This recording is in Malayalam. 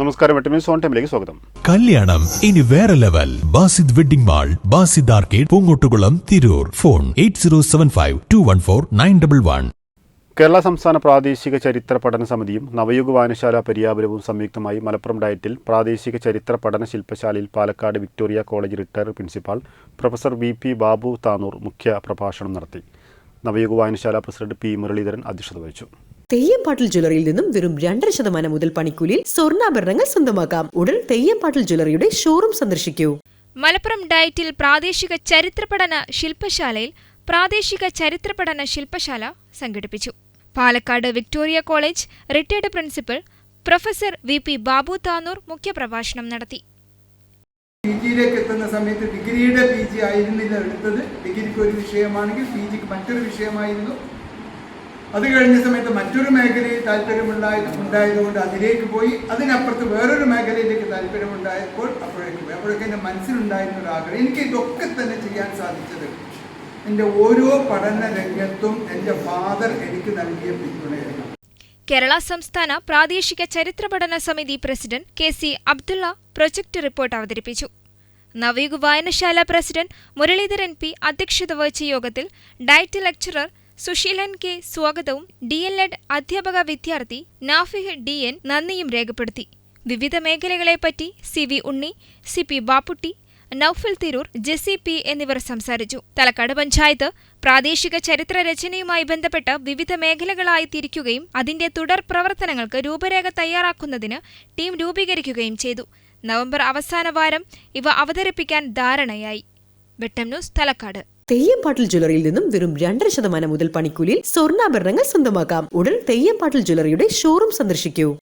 നമസ്കാരം വെട്ടമീസ് സോൺ ടൈമിലേക്ക് സ്വാഗതം. കല്യാണം ഇനി വേറെ level. Basid wedding mall Basid arcade Poongottukulam Tirur. Phone eight zero seven five two one four nine double one. Kerala സംസ്ഥാന പ്രാദേശിക ചരിത്ര പഠന സമിതിയും നവയുഗ വായനശാല പര്യാപനവും സംയുക്തമായി മലപ്പുറം ഡയറ്റിൽ പ്രാദേശിക ചരിത്ര പഠന ശില്പശാലയിൽ Palakkad Victoria college retired principal professor V P Babu Tanur മുഖ്യ പ്രഭാഷണം നടത്തി. നവയുഗ വായനശാല പ്രസിഡന്റ് പി മുരളീധരൻ അധ്യക്ഷത വഹിച്ചു. തെയ്യംപാട്ടിൽ ജ്വല്ലറിയിൽ നിന്നും വെറും രണ്ടര ശതമാനം മുതൽ പണിക്കൂലിയിൽ സ്വർണാഭരണങ്ങൾ സ്വന്തമാക്കാം. ഉടൻ തെയ്യംപാട്ടിൽ ജ്വല്ലറിയുടെ ഷോറൂം സന്ദർശിക്കൂ. മലപ്പുറം ഡയറ്റിൽ പ്രാദേശിക ചരിത്രപഠന ശില്പശാലയിൽ പ്രാദേശിക ചരിത്രപഠന ശില്പശാല സംഘടിപ്പിച്ചു. Palakkad Victoria college retired principal professor V P Babu Tanur മുഖ്യപ്രഭാഷണം നടത്തി. പി ജിയിലേക്ക് എത്തുന്ന സമയത്ത് ഡിഗ്രിയുടെ പി ജി ആയിരുന്നില്ല എടുത്തത്. ഡിഗ്രിക്ക് ഒരു വിഷയമാണെങ്കിൽ പി ജിക്ക് മറ്റൊരു വിഷയമായിരുന്നു. അത് കഴിഞ്ഞ സമയത്ത് മറ്റൊരു മേഖലയിൽ താല്പര്യമുണ്ടായി ഉണ്ടായതുകൊണ്ട് അതിലേക്ക് പോയി. അതിനപ്പുറത്ത് വേറൊരു മേഖലയിലേക്ക് താല്പര്യമുണ്ടായപ്പോൾ അപ്പോഴേക്ക് പോയി. അപ്പോഴൊക്കെ എന്റെ മനസ്സിലുണ്ടായിരുന്ന ആഗ്രഹം. എനിക്ക് ഇതൊക്കെ തന്നെ ചെയ്യാൻ സാധിച്ചത് എന്റെ ഓരോ പഠന രംഗത്തും എന്റെ ഫാദർ എനിക്ക് നൽകിയ പിന്തുണയായിരുന്നു കേരള സംസ്ഥാന പ്രാദേശിക ചരിത്ര പഠന സമിതി president K C Abdulla project report അവതരിപ്പിച്ചു. നവയുഗ വായനശാല പ്രസിഡന്റ് മുരളീധരൻ പി അധ്യക്ഷത വഹിച്ച യോഗത്തിൽ ഡയറ്റ് ലെക്ചറർ സുശീലൻ കെ സ്വാഗതവും ഡി എൽ എഡ് അധ്യാപക വിദ്യാർത്ഥി നാഫിഹ് ഡി എൻ നന്ദിയും രേഖപ്പെടുത്തി. വിവിധ മേഖലകളെപ്പറ്റി C V Unni C P Bapputty Noufal Tirur Jessy P എന്നിവർ സംസാരിച്ചു. തലക്കാട് പഞ്ചായത്ത് പ്രാദേശിക ചരിത്ര രചനയുമായി ബന്ധപ്പെട്ട് വിവിധ മേഖലകളായി തിരിക്കുകയും അതിന്റെ തുടർ പ്രവർത്തനങ്ങൾക്ക് രൂപരേഖ തയ്യാറാക്കുന്നതിന് ടീം രൂപീകരിക്കുകയും ചെയ്തു. നവംബർ അവസാന വാരം ഇവ അവതരിപ്പിക്കാൻ ധാരണയായി. വെട്ടം ന്യൂസ് തലക്കാട്. തെയ്യംപാട്ടിൽ ജ്വല്ലറിയിൽ നിന്നും വെറും രണ്ടര ശതമാനം മുതൽ പണിക്കൂലിയിൽ സ്വർണാഭരണങ്ങൾ സ്വന്തമാക്കാം. ഉടൻ തെയ്യംപാട്ടിൽ ജ്വല്ലറിയുടെ ഷോറൂം സന്ദർശിക്കൂ.